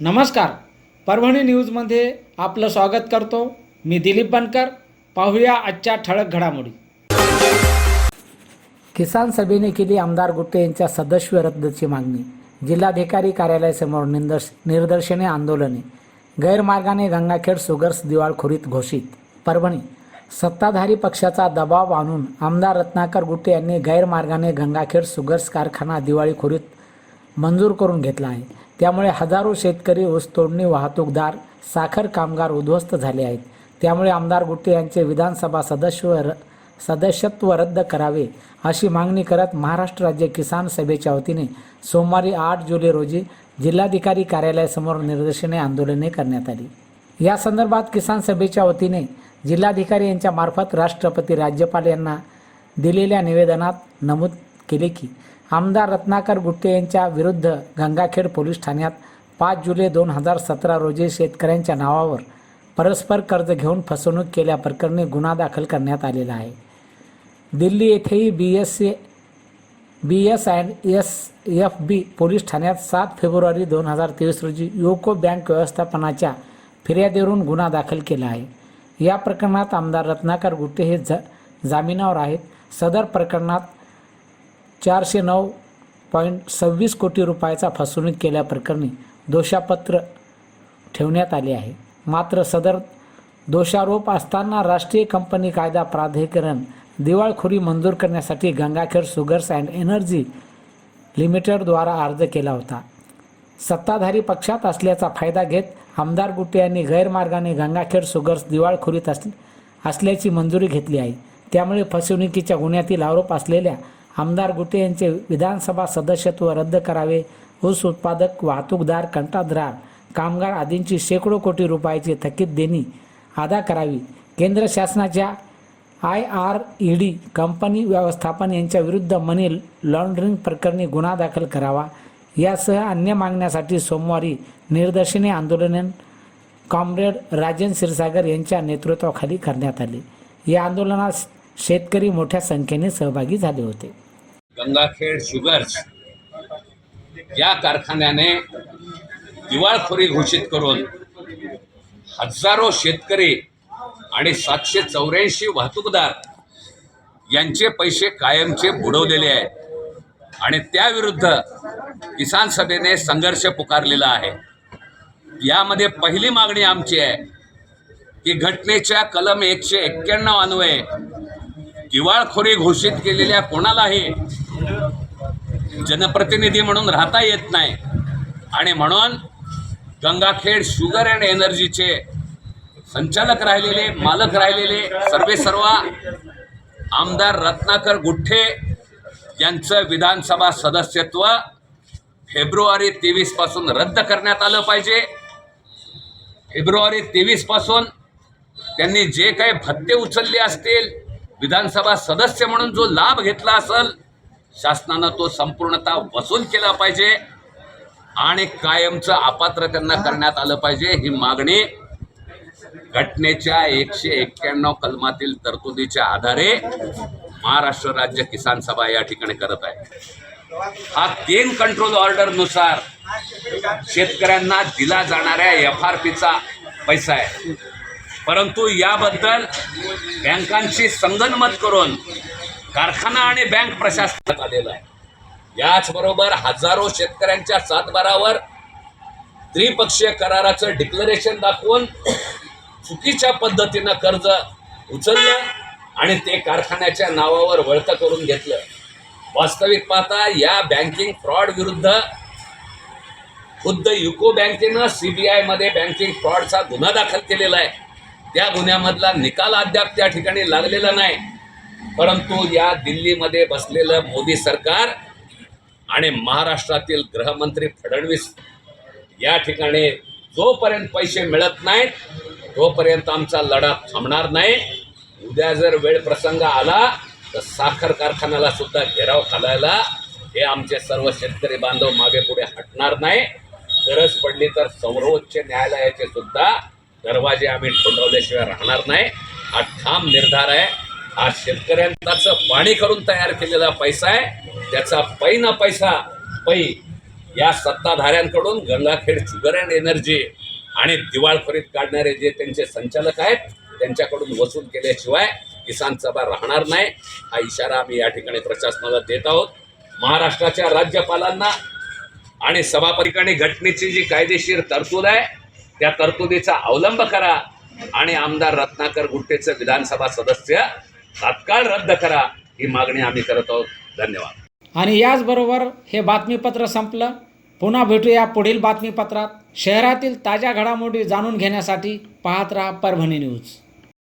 नमस्कार. परभणी न्यूजमध्ये आपलं स्वागत करतो. मी दिलीप बनकर. पाहूया आजच्या ठळक घडामोडी. किसान सभेने केली आमदार गुट्टे यांच्या सदस्य रद्दची मागणी. जिल्हाधिकारी कार्यालयासमोर निदर्श निदर्शने आंदोलने. गैरमार्गाने गंगाखेड सुगर्स दिवाळखोरीत घोषित. परभणी. सत्ताधारी पक्षाचा दबाव आणून आमदार रत्नाकर गुट्टे यांनी गैरमार्गाने गंगाखेड सुगर्स कारखाना दिवाळीखोरीत मंजूर करून घेतला आहे. त्यामुळे हजारो शेतकरी ऊसतोडणी वाहतूकदार साखर कामगार उद्ध्वस्त झाले आहेत. त्यामुळे आमदार गुट्टे यांचे विधानसभा सदस्य र सदस्यत्व रद्द करावे अशी मागणी करत महाराष्ट्र राज्य किसान सभेच्या वतीने सोमवारी आठ जुलै रोजी जिल्हाधिकारी कार्यालयासमोर निदर्शने आंदोलने करण्यात आली. या संदर्भात किसान सभेच्या वतीने जिल्हाधिकारी यांच्या मार्फत राष्ट्रपती राज्यपाल यांना दिलेल्या निवेदनात नमूद केले की आमदार रत्नाकर गुट्टे यांच्या विरुद्ध गंगाखेड पोलीस ठाण्यात पाच जुलै दोन हजार सतरा रोजी शेतकऱ्यांच्या नावावर परस्पर कर्ज घेऊन फसवणूक केल्याप्रकरणी गुन्हा दाखल करण्यात आलेला आहे. दिल्ली येथेही B S C B S and S F B police ठाण्यात सात फेब्रुवारी दोन हजार तेवीस रोजी युको बँक व्यवस्थापनाच्या फिर्यादीवरून गुन्हा दाखल केला आहे. या प्रकरणात आमदार रत्नाकर गुट्टे हे ज जामिनावर आहेत. सदर प्रकरणात चारशे नऊ पॉईंट सव्वीस कोटी रुपयाचा फसवणूक केल्याप्रकरणी दोषापत्र ठेवण्यात आले आहे. मात्र सदर दोषारोप असताना राष्ट्रीय कंपनी कायदा प्राधिकरण दिवाळखोरी मंजूर करण्यासाठी गंगाखेड सुगर्स अँड एनर्जी लिमिटेडद्वारा अर्ज केला होता. सत्ताधारी पक्षात असल्याचा फायदा घेत आमदार गुट्टे यांनी गैरमार्गाने गंगाखेड सुगर्स दिवाळखोरीत अस असल्याची मंजुरी घेतली आहे. त्यामुळे फसवणुकीच्या गुन्ह्यातील आरोप असलेल्या आमदार गुटे यांचे विधानसभा सदस्यत्व रद्द करावे. ऊस उत्पादक वाहतूकदार कंत्राटदार कामगार आदींची शेकडो कोटी रुपयाची थकीत देणी अदा करावी. केंद्र शासनाच्या I R E D company व्यवस्थापन यांच्या विरुद्ध मनी लॉन्ड्रिंग प्रकरणी गुन्हा दाखल करावा. यासह अन्य मागण्यासाठी सोमवारी निदर्शने आंदोलन कॉम्रेड राजन क्षीरसागर यांच्या नेतृत्वाखाली करण्यात आले. या आंदोलनात शेतकरी मोठ्या संख्येने सहभागी झाले होते. गंगाखेड शुगर्स या कारखान्याने दिवाळखोरी घोषित करून हजारो शेतकरी आणि सातशे चौऱ्याऐंशी वाहतूकदार यांचे पैसे कायमचे बुडवलेले आहेत. आणि त्याविरुद्ध किसान सभेने संघर्ष पुकारलेला आहे. यामध्ये पहिली मागणी आमची आहे की घटनेच्या कलम एकशे एक्क्याण्णव अन्वये दिवाळखोरी घोषित केलेल्या कोणालाही जनप्रतिनिधी म्हणून राहता येत नाही. आणि म्हणून गंगाखेड शुगर अँड एनर्जीचे संचालक राहिलेले मालक राहिलेले सर्वे सर्वा आमदार रत्नाकर गुठ्ठे यांचं विधानसभा सदस्यत्व फेब्रुवारी तेवीसपासून रद्द करण्यात आलं पाहिजे. फेब्रुवारी तेवीसपासून त्यांनी जे काही भत्ते उचलले असतील विधानसभा सदस्य म्हणून जो लाभ घेतला असेल शासनानं तो संपूर्णतः वसूल केला पाहिजे आणि कायमचं अपात्र त्यांना करण्यात आलं पाहिजे ही मागणी घटनेच्या एकशे एक्क्याण्णव कलमातील तरतुदीच्या आधारे महाराष्ट्र राज्य किसान सभा या ठिकाणी करत आहे. हा गेन कंट्रोल ऑर्डरनुसार शेतकऱ्यांना दिला जाणाऱ्या एफ आर पीचा पैसा आहे. परंतु याबद्दल बँकांशी संगनमत करून कारखाना आणि बँक प्रशासनात आलेला आहे. याचबरोबर हजारो शेतकऱ्यांच्या सातबारावर त्रिपक्षीय कराराचं डिक्लरेशन दाखवून चुकीच्या पद्धतीनं कर्ज उचललं आणि ते कारखान्याच्या नावावर वळतं करून घेतलं. वास्तविक पाहता या बँकिंग फ्रॉड विरुद्ध खुद्द युको बँकेनं सी बी आयमध्ये बँकिंग फ्रॉडचा गुन्हा दाखल केलेला आहे. त्या गुन्ह्यामधला निकाल अद्याप त्या ठिकाणी लागलेला नाही. परंतु या दिल्लीमध्ये बसलेलं मोदी सरकार आणि महाराष्ट्रातील गृहमंत्री फडणवीस या ठिकाणी जोपर्यंत पैसे मिळत नाहीत तोपर्यंत आमचा लढा थांबणार नाही. उद्या जर वेळ प्रसंग आला तर साखर कारखान्याला सुद्धा घेराव घालायला हे आमचे सर्व शेतकरी बांधव मागे पुढे हटणार नाही. गरज पडली तर सर्वोच्च न्यायालयाचे सुद्धा दरवाजे आम्ही ठोठावल्याशिवाय राहणार नाही. हा ठाम निर्धार आहे. हा शेतकऱ्यांचं पाणी करून तयार केलेला पैसा आहे. त्याचा पै ना पैसा पै या सत्ताधाऱ्यांकडून गंगाखेड शुगर अँड एनर्जी आणि दिवाळखोरीत काढणारे जे त्यांचे संचालक आहेत त्यांच्याकडून वसूल केल्याशिवाय किसान सभा राहणार नाही. हा इशारा आम्ही या ठिकाणी प्रशासनाला देत आहोत. महाराष्ट्राच्या राज्यपालांना आणि सभापरिकाणी घटनेची जी कायदेशीर तरतूद आहे त्या तरतुदीचा अवलंब करा आणि आमदार रत्नाकर गुट्टेचं विधानसभा सदस्य तात्काळ रद्द करा ही मागणी आम्ही करत आहोत. धन्यवाद. आणि याचबरोबर हे बातमीपत्र संपलं. पुन्हा भेटूया पुढील बातमीपत्रात. शहरातील ताज्या घडामोडी जाणून घेण्यासाठी पाहत राहा परभणी न्यूज.